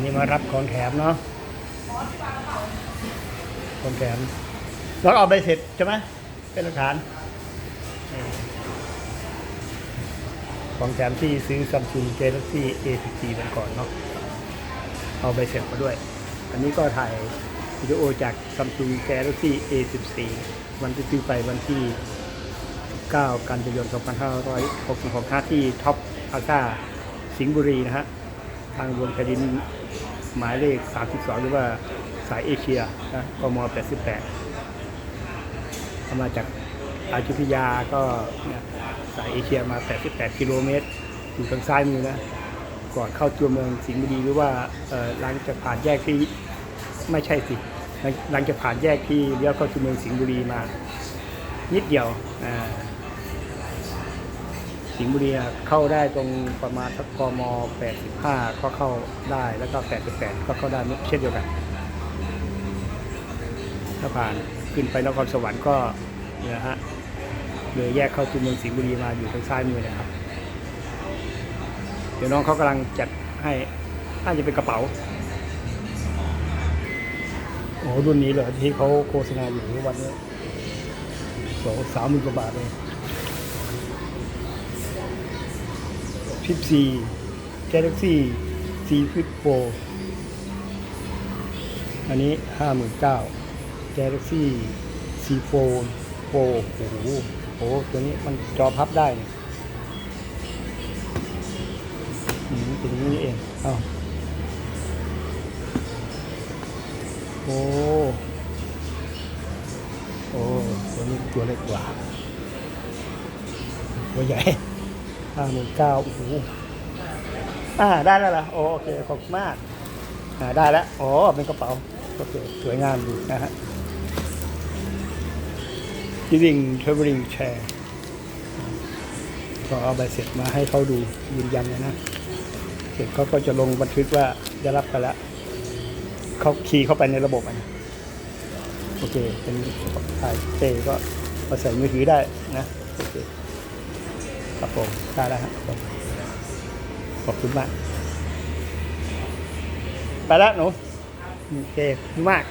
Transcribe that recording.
วันนี้มารับของแถมเนาะของแถมแล้วเอาใบเสร็จใช่ไหมเป็นหลักฐาน ของแถมที่ซื้อ Samsung Galaxy A14 กันก่อนเนาะเอาใบเสร็จมาด้วย อันนี้ก็ถ่ายวิดีโอจาก Samsung Galaxy A14 วันที่ซื้อไปวันที่ 9 กันยายน 2566 ที่ท็อปอาซาสิงห์บุรีนะฮะางบนแผ่นดินหมายเลข 32 หรือว่าสายเอเชียนะกม 88มาจากอายุทยาก็เนี่ยสายเอเชียมา 88 กิโลเมตรอยู่ทางซ้ายมือนะ ก่อนเข้าตัวเมืองสิงห์บุรีหรือว่าหลังจากผ่านแยกที่ไม่ใช่สิหลังหลังจากผ่านแยกที่เลี้ยวเข้าตัวเมืองสิงห์บุรีมา นิดเดียวอ่า สิงห์บุรีเข้าได้ตรงประมาณสักกม 85 ก็เข้าได้แล้วก็ 88 ก็เข้าได้เช่นเดียวกัน ถ้าผ่านขึ้นไปนครสวรรค์ก็เนี่ยฮะเลยแยกเข้าตัวเมืองสิงห์บุรีมาอยู่ทางซ้ายมือนะครับ เดี๋ยวน้องเขากำลังจัดให้น่าจะเป็นกระเป๋าโอ้รุ่นนี้เหรอที่เขาโฆษณาอยู่วันนี้สองสามหมื่นกว่าบาทเลย ฟิปซีแกลเล็กซี่ซีฟิปโฟอันนี้ห้าหมื่นเก้าแกลเล็กซี่ซีโอ้โหโอ้โหตัวนี้มันจอพับได้เนี่ยเป็นอย่างนี้เองอ้าวโอ้โอ้ตัวนี้ตัวเล็กกว่าตัวใหญ่ ห้าหมื่นเก้าโอ้โหอ่าได้แล้วเหรอโอโอเคขอบคุณมากอ่าได้แล้วอ๋อเป็นกระเป๋าโอเคสวยงามดีนะฮะ Living Traveling Chair ก็เอาใบเสร็จมาให้เขาดูยืนยันเลยนะ เสร็จเขาก็จะลงบันทึกว่าได้รับไปแล้วเขาคีย์เข้าไปในระบบอะนโอเค เป็นถ่ายเตก็มาใส่มือถือได้นะ โอเค ครับผมได้แล้วครับผมขอบคุณมาก ไปแล้วหนูโอเคมาก